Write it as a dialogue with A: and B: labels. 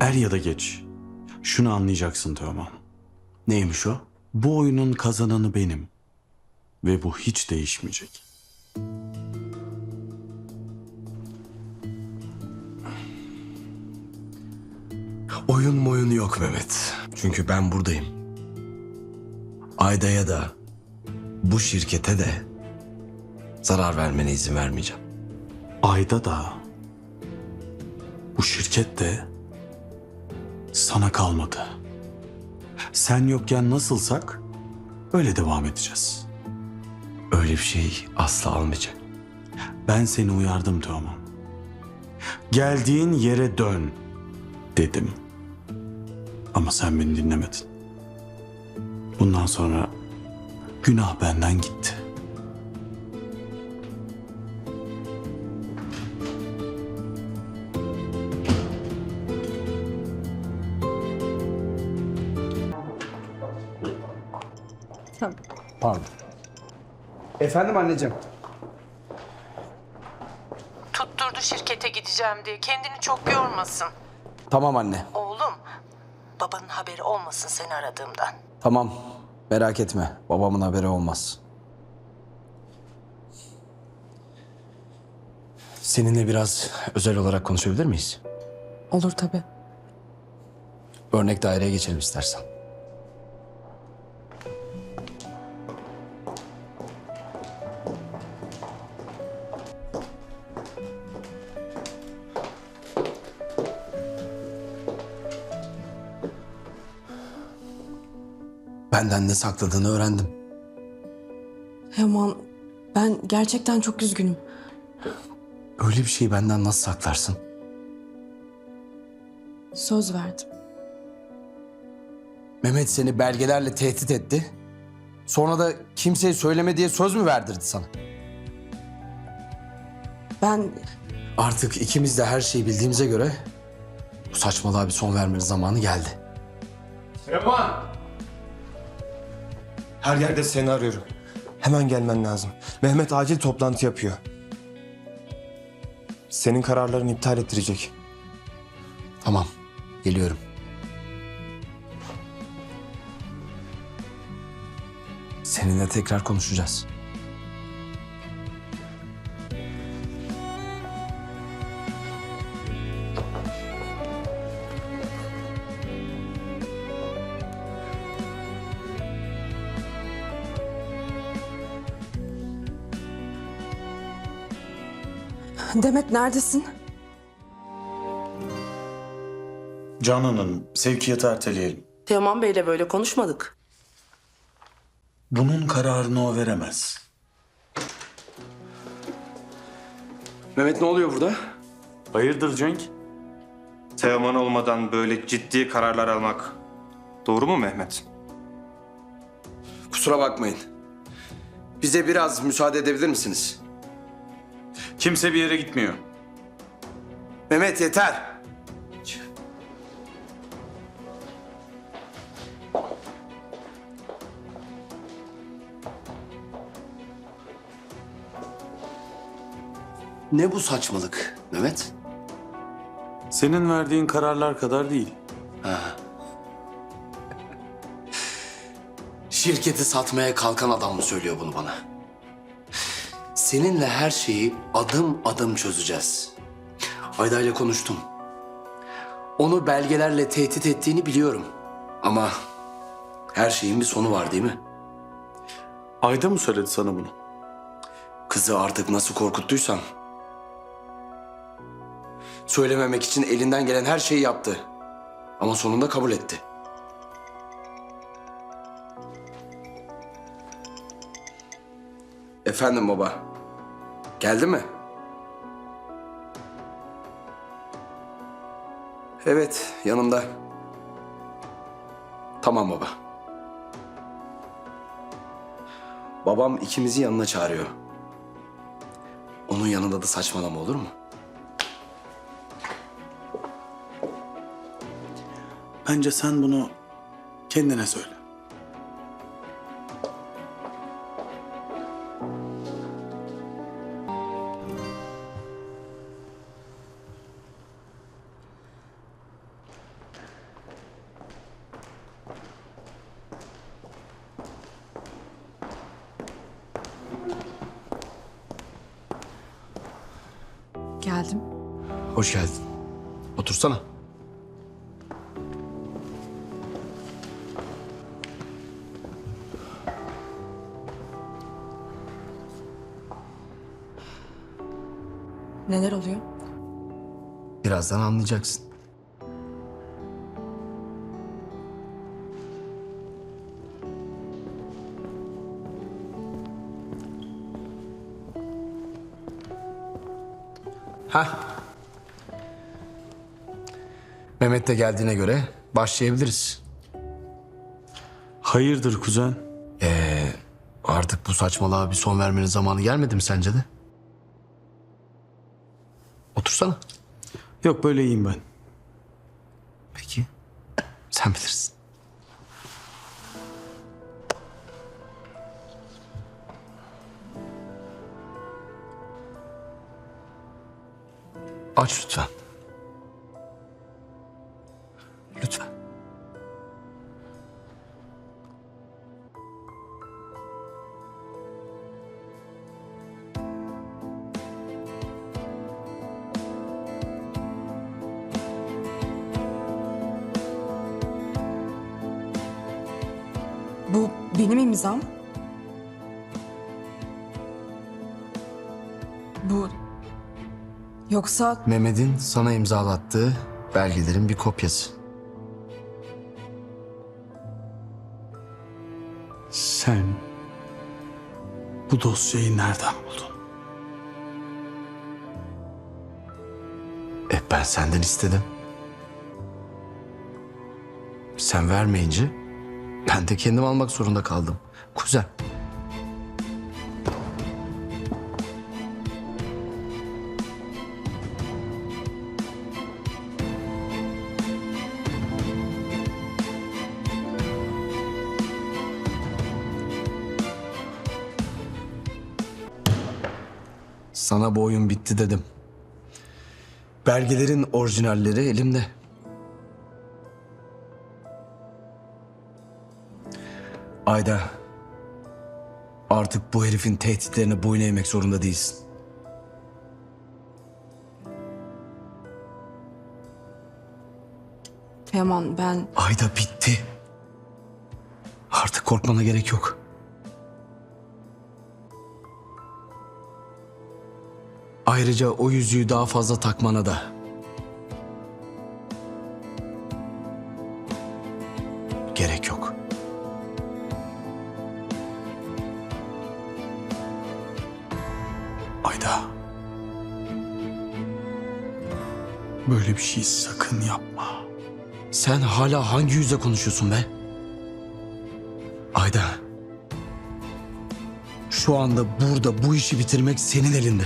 A: Er ya da geç şunu anlayacaksın Teoman.
B: Neymiş o?
A: Bu oyunun kazananı benim. Ve bu hiç değişmeyecek.
B: Oyun moyun yok Mehmet. Çünkü ben buradayım. Ayda'ya da bu şirkete de zarar vermene izin vermeyeceğim.
A: Ayda da bu şirket de sana kalmadı. Sen yokken nasılsak öyle devam edeceğiz.
B: Öyle bir şey asla olmayacak.
A: Ben seni uyardım Teoman. Geldiğin yere dön dedim. Ama sen beni dinlemedin. Bundan sonra günah benden gitti.
C: Efendim anneciğim.
D: Tutturdu şirkete gideceğim diye. Kendini çok yormasın.
C: Tamam anne.
D: Oğlum, babanın haberi olmasın seni aradığımdan.
C: Tamam. Merak etme. Babamın haberi olmaz.
B: Seninle biraz özel olarak konuşabilir miyiz?
E: Olur tabii.
B: Örnek daireye geçelim istersen. Benden ne sakladığını öğrendim.
E: Yaman ben gerçekten çok üzgünüm.
B: Öyle bir şeyi benden nasıl saklarsın?
E: Söz verdim.
C: Mehmet seni belgelerle tehdit etti. Sonra da kimseye söyleme diye söz mü verdirdi sana?
E: Ben
C: Artık ikimiz de her şeyi bildiğimize göre bu saçmalığa bir son vermenin zamanı geldi.
F: Her yerde seni arıyorum. Hemen gelmen lazım. Mehmet acil toplantı yapıyor. Senin kararlarını iptal ettirecek.
C: Tamam, geliyorum. Seninle tekrar konuşacağız.
E: Demet neredesin?
A: Canan Hanım, sevkiyatı erteleyelim.
D: Teoman Bey'le böyle konuşmadık.
A: Bunun kararını o veremez.
B: Mehmet ne oluyor burada?
A: Hayırdır Cenk?
F: Teoman olmadan böyle ciddi kararlar almak doğru mu Mehmet?
C: Kusura bakmayın. Bize biraz müsaade edebilir misiniz?
A: Kimse bir yere gitmiyor.
C: Mehmet yeter. Ne bu saçmalık Mehmet?
A: Senin verdiğin kararlar kadar değil.
B: Şirketi satmaya kalkan adam mı söylüyor bunu bana? Seninle her şeyi adım adım çözeceğiz. Ayda ile konuştum. Onu belgelerle tehdit ettiğini biliyorum. Ama her şeyin bir sonu var değil mi?
A: Ayda mı söyledi sana bunu?
B: Kızı artık nasıl korkuttuysam... Söylememek için elinden gelen her şeyi yaptı. Ama sonunda kabul etti. Efendim baba. Geldi mi? Evet, yanımda. Tamam baba. Babam ikimizi yanına çağırıyor. Onun yanında da saçmalama olur mu?
A: Bence sen bunu kendine söyle.
E: Geldim.
B: Hoş geldin. Otursana.
E: Neler oluyor?
B: Birazdan anlayacaksın. Ha. Mehmet de geldiğine göre başlayabiliriz.
A: Hayırdır kuzen?
B: Artık bu saçmalığa bir son vermenin zamanı gelmedi mi sence de? Otursana.
A: Yok böyle iyiyim ben.
B: Peki. Sen bilirsin. Aç lütfen. Lütfen.
E: Bu benim imzam. Yoksa
B: Mehmet'in sana imzalattığı belgelerin bir kopyası.
A: Sen bu dosyayı nereden buldun?
B: E ben senden istedim. Sen vermeyince ben de kendim almak zorunda kaldım. Kuzen. Sana bu oyun bitti dedim. Belgelerin orijinalleri elimde. Ayda. Artık bu herifin tehditlerine boyun eğmek zorunda değilsin.
E: Teoman ben...
B: Ayda bitti. Artık korkmana gerek yok. Ayrıca o yüzüğü daha fazla takmana da. Gerek yok.
A: Ayda. Böyle bir şey sakın yapma.
B: Sen hala hangi yüzle konuşuyorsun be? Ayda. Şu anda burada bu işi bitirmek senin elinde.